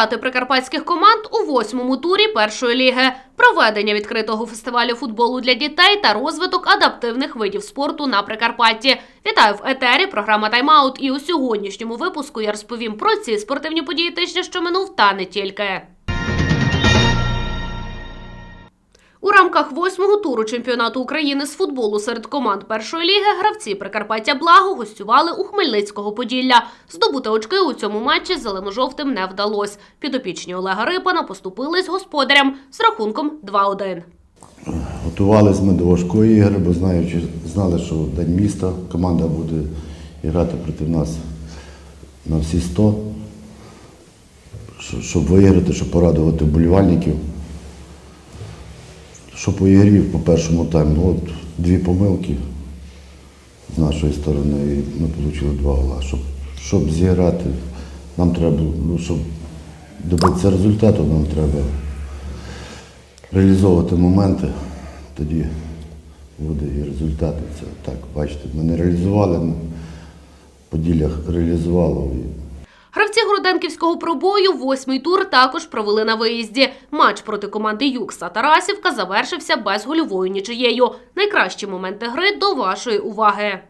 результати прикарпатських команд у восьмому турі першої ліги, проведення відкритого фестивалю футболу для дітей та розвиток адаптивних видів спорту на Прикарпатті. Вітаю в етері. Програма Тайм-аут. І у сьогоднішньому випуску я розповім про ці спортивні події тижня, що минув, та не тільки. У рамках восьмого туру чемпіонату України з футболу серед команд першої ліги гравці Прикарпаття Благо гостювали у Хмельницького Поділля. Здобути очки у цьому матчі зелено-жовтим не вдалось. Підопічні Олега Рипана поступились господарям з рахунком 2-1. Готувалися ми до важкої ігри, бо знаючи, знали, що День міста команда буде грати проти нас на всі 100, щоб виграти, щоб порадувати вболівальників. Що по ігрі по першому тайму, от дві помилки з нашої сторони, і ми отримали два гола. Щоб, щоб зіграти, нам треба, ну, щоб добитися результату, нам треба реалізовувати моменти, тоді буде і результати. Це так, бачите, ми не реалізували, ну, Поділля реалізувало. І Гравці Городенківського пробою восьмий тур також провели на виїзді. Матч проти команди Юкса Тарасівка завершився безгольовою нічиєю. Найкращі моменти гри до вашої уваги.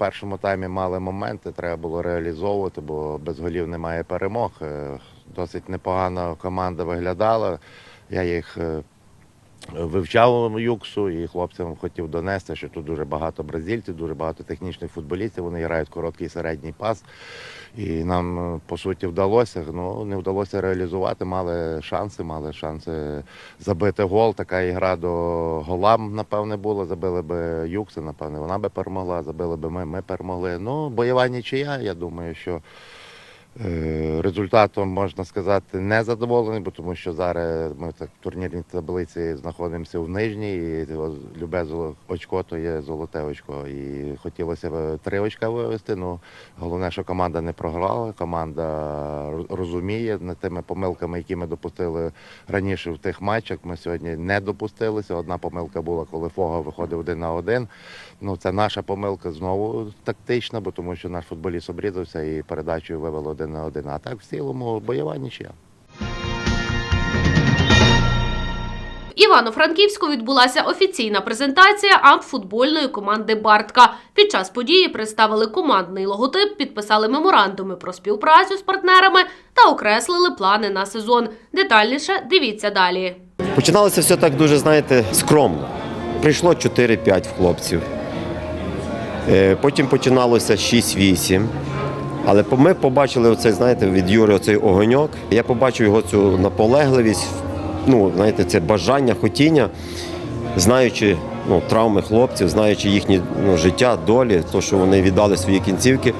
Першому таймі мали моменти, треба було реалізовувати, бо без голів немає перемог. Е, Досить непогано команда виглядала. Я їх е, вивчав юксу і хлопцям хотів донести, що тут дуже багато бразильців, дуже багато технічних футболістів. Вони грають короткий середній пас. І нам е, по суті вдалося. Ну не вдалося реалізувати. Мали шанси, мали шанси забити гол. Така ігра до гола, напевне, була. Забили би юкси, напевне, вона би перемогла. Забили би ми, ми перемогли. Ну, бойова нічия. Я думаю, що. Е, Результатом можна сказати не задоволений, бо тому що зараз ми так в турнірній таблиці знаходимося в нижній, і любе очко то є золоте очко. І хотілося б три очка вивести. Ну головне, що команда не програла. Команда розуміє над тими помилками, які ми допустили раніше в тих матчах. Ми сьогодні не допустилися. Одна помилка була, коли Фога виходив один на один. Ну це наша помилка знову тактична, бо тому що наш футболіст обрізався і передачею вивели один на один. А так в цілому бойова нічия. Івано-Франківську відбулася офіційна презентація амфутбольної команди Бартка. Під час події представили командний логотип, підписали меморандуми про співпрацю з партнерами та окреслили плани на сезон. Детальніше дивіться далі. Починалося все так дуже, знаєте, скромно. Прийшло 4-5 хлопців. Е, Потім починалося 6-8. Але ми побачили оцей, знаєте, від Юри оцей огоньок. Я побачив його цю наполегливість, ну, знаєте, це бажання, хотіння, знаючи ну, травми хлопців, знаючи їхнє ну, життя, долі, то, що вони віддали свої кінцівки.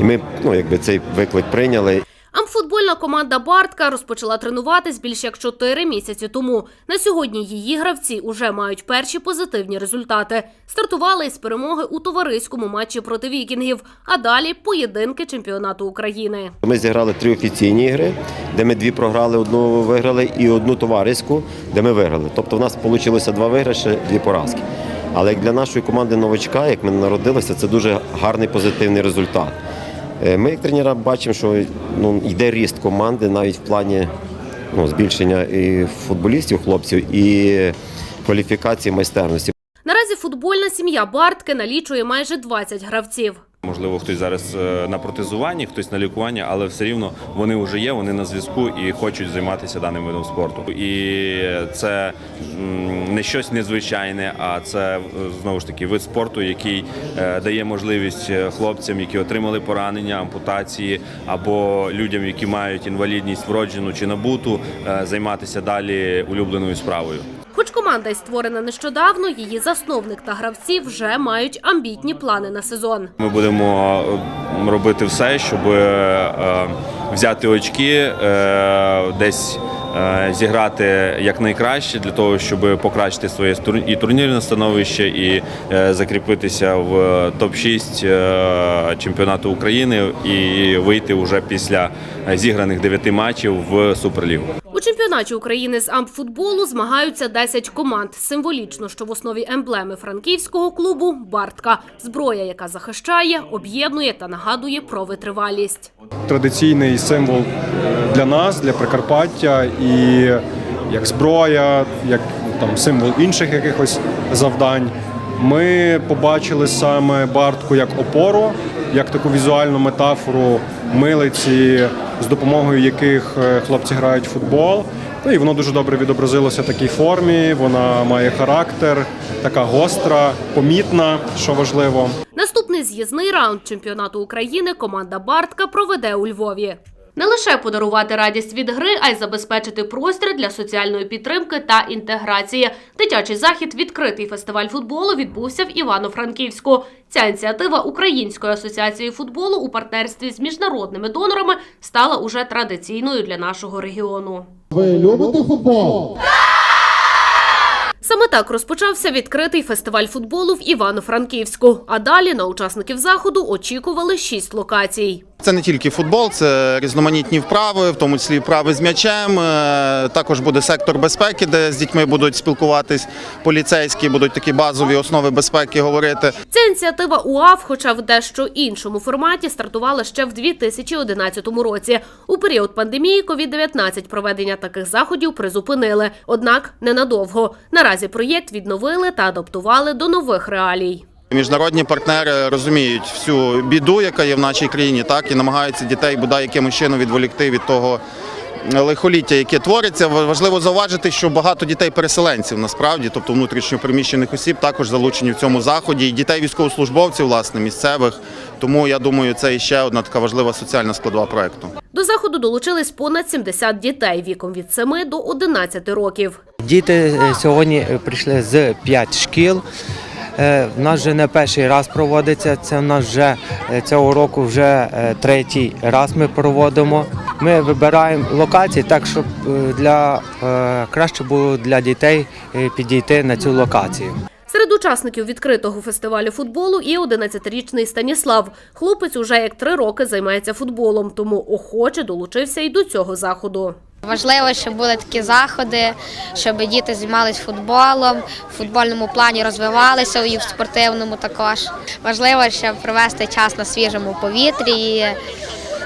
І ми ну, якби цей виклик прийняли. Амфутбольна команда Бартка розпочала тренуватись більш як 4 місяці тому. На сьогодні її гравці уже мають перші позитивні результати. Стартували із перемоги у товариському матчі проти вікінгів, а далі поєдинки чемпіонату України. Ми зіграли три офіційні ігри, де ми дві програли, одну виграли, і одну товариську, де ми виграли. Тобто в нас вийшло два виграші, дві поразки. Але як для нашої команди новачка, як ми народилися, це дуже гарний позитивний результат. Е, Ми, як тренера, бачимо, що ну, йде ріст команди навіть в плані ну, збільшення і футболістів, хлопців, і кваліфікації майстерності. Наразі футбольна сім'я Бартки налічує майже 20 гравців. Можливо, хтось зараз е, на протезуванні, хтось на лікуванні, але все рівно вони вже є, вони на зв'язку і хочуть займатися даним видом спорту. І це не щось незвичайне, а це е, знову ж таки вид спорту, який е, дає можливість хлопцям, які отримали поранення, ампутації, або людям, які мають інвалідність вроджену чи набуту, займатися далі улюбленою справою. Команда й створена нещодавно, її засновник та гравці вже мають амбітні плани на сезон. Ми будемо е, робити все, щоб е, взяти очки, е, десь зіграти якнайкраще для того, щоб покращити своє і турнірне становище, і закріпитися в топ-6 е, чемпіонату України і вийти вже після зіграних дев'яти матчів в Суперлігу. Чемпіонаті України з ампфутболу змагаються 10 команд. Символічно, що в основі емблеми франківського клубу Бартка зброя, яка захищає, об'єднує та нагадує про витривалість. традиційний символ для нас, для Прикарпаття, і як зброя, як там символ інших якихось завдань. Ми побачили саме Бартку як опору, як таку візуальну метафору милиці, з допомогою яких е, хлопці грають в футбол. Ну і воно дуже добре відобразилося в такій формі. Вона має характер, така гостра, помітна, що важливо. Наступний з'їзний раунд чемпіонату України команда Бартка проведе у Львові. Не лише подарувати радість від гри, а й забезпечити простір для соціальної підтримки та інтеграції. Дитячий захід відкритий фестиваль футболу відбувся в Івано-Франківську. Ця ініціатива Української асоціації футболу у партнерстві з міжнародними донорами стала уже традиційною для нашого регіону. Ви любите футбол? Саме так розпочався відкритий фестиваль футболу в Івано-Франківську. А далі на учасників заходу очікували шість локацій. Це не тільки футбол, це різноманітні вправи, в тому числі вправи з м'ячем. Е, Також буде сектор безпеки, де з дітьми будуть спілкуватись поліцейські, будуть такі базові основи безпеки говорити. Ця ініціатива УАФ, хоча в дещо іншому форматі, стартувала ще в 2011 році. У період пандемії COVID-19 проведення таких заходів призупинили, однак ненадовго. Наразі проєкт відновили та адаптували до нових реалій. Міжнародні партнери розуміють всю біду, яка є в нашій країні, так і намагаються дітей бодай якимось чином відволікти від того лихоліття, яке твориться. Важливо зауважити, що багато дітей-переселенців насправді, тобто внутрішньопереміщених осіб, також залучені в цьому заході, і дітей військовослужбовців, власне, місцевих. Тому я думаю, це іще одна така важлива соціальна складова проекту. До заходу долучились понад 70 дітей віком від 7 до 11 років. Діти е, сьогодні прийшли з п'ять шкіл. Е, В нас вже не перший раз проводиться. Це в нас вже е, цього року вже е, третій раз ми проводимо. Ми вибираємо локації так, щоб для краще було для дітей підійти на цю локацію. Серед учасників відкритого фестивалю футболу і 11-річний Станіслав. Хлопець уже як три роки займається футболом, тому охоче долучився і до цього заходу. Важливо, щоб були такі заходи, щоб діти займалися футболом, в футбольному плані розвивалися і в спортивному також. Важливо, щоб провести час на свіжому повітрі, і,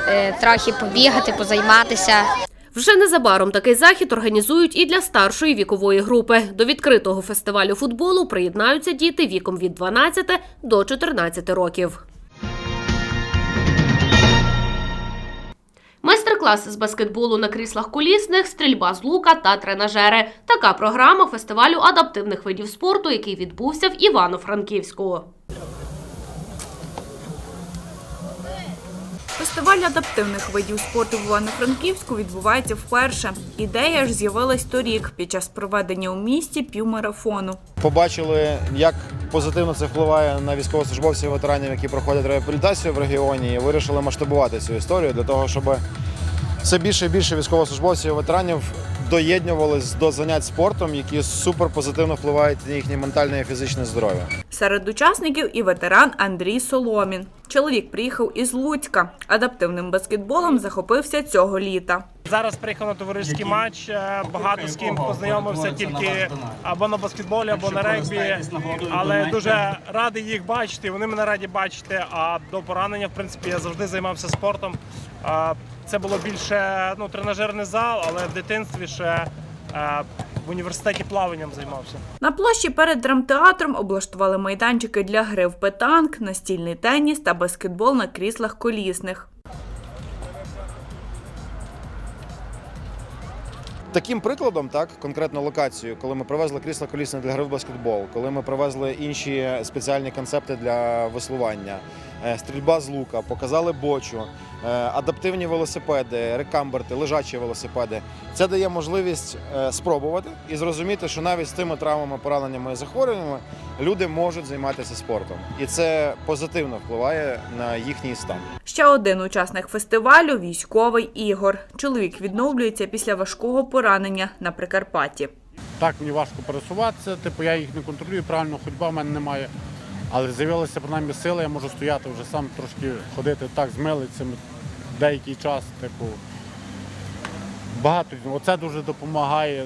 е, трохи побігати, позайматися. Вже незабаром такий захід організують і для старшої вікової групи. До відкритого фестивалю футболу приєднаються діти віком від 12 до 14 років. Майстер-класи з баскетболу на кріслах колісних, стрільба з лука та тренажери. Така програма фестивалю адаптивних видів спорту, який відбувся в Івано-Франківську. Фестиваль адаптивних видів спорту в Івано-Франківську відбувається вперше. Ідея ж з'явилась торік під час проведення у місті півмарафону. побачили, як позитивно це впливає на військовослужбовців і ветеранів, які проходять реабілітацію в регіоні, і вирішили масштабувати цю історію для того, щоб все більше і більше військовослужбовців і ветеранів доєднувались до занять спортом, які супер позитивно впливають на їхнє ментальне і фізичне здоров'я. Серед учасників і ветеран Андрій Соломін. Чоловік приїхав із Луцька. Адаптивним баскетболом захопився цього літа. Зараз приїхав на товариський матч. е, Багато з ким познайомився тільки або на баскетболі, або на регбі. Але дуже радий їх бачити. Вони мене раді бачити. А до поранення, в принципі, я завжди займався спортом. Це було більше ну, тренажерний зал, але в дитинстві ще в університеті плаванням займався. На площі перед драмтеатром облаштували майданчики для гри в петанк, настільний теніс та баскетбол на кріслах колісних. Таким прикладом, так, конкретно локацію, коли ми привезли крісло колісне для гри в баскетбол, коли ми привезли інші спеціальні концепти для веслування, е, стрільба з лука, показали бочу, е, адаптивні велосипеди, рекамберти, лежачі велосипеди. Це дає можливість е, спробувати і зрозуміти, що навіть з тими травмами, пораненнями і захворюваннями люди можуть займатися спортом, і це позитивно впливає на їхній стан. Ще один учасник фестивалю військовий Ігор. Чоловік відновлюється після важкого поранення на Прикарпатті. Так, мені важко пересуватися, типу я їх не контролюю, правильно ходьба в мене немає. Але з'явилася принаймні сила, я можу стояти вже сам трошки ходити так з милицями деякий час. Типу, багато. Оце дуже допомагає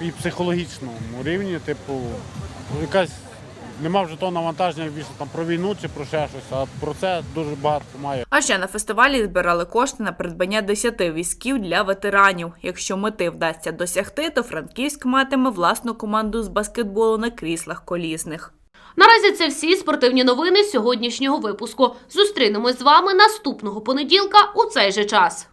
і психологічному рівні, типу, якась нема вже того навантаження більше там про війну чи про ще щось, а про це дуже багато допомагає. А ще на фестивалі збирали кошти на придбання 10 візків для ветеранів. Якщо мети вдасться досягти, то Франківськ матиме власну команду з баскетболу на кріслах колісних. Наразі це всі спортивні новини сьогоднішнього випуску. Зустрінемось з вами наступного понеділка у цей же час.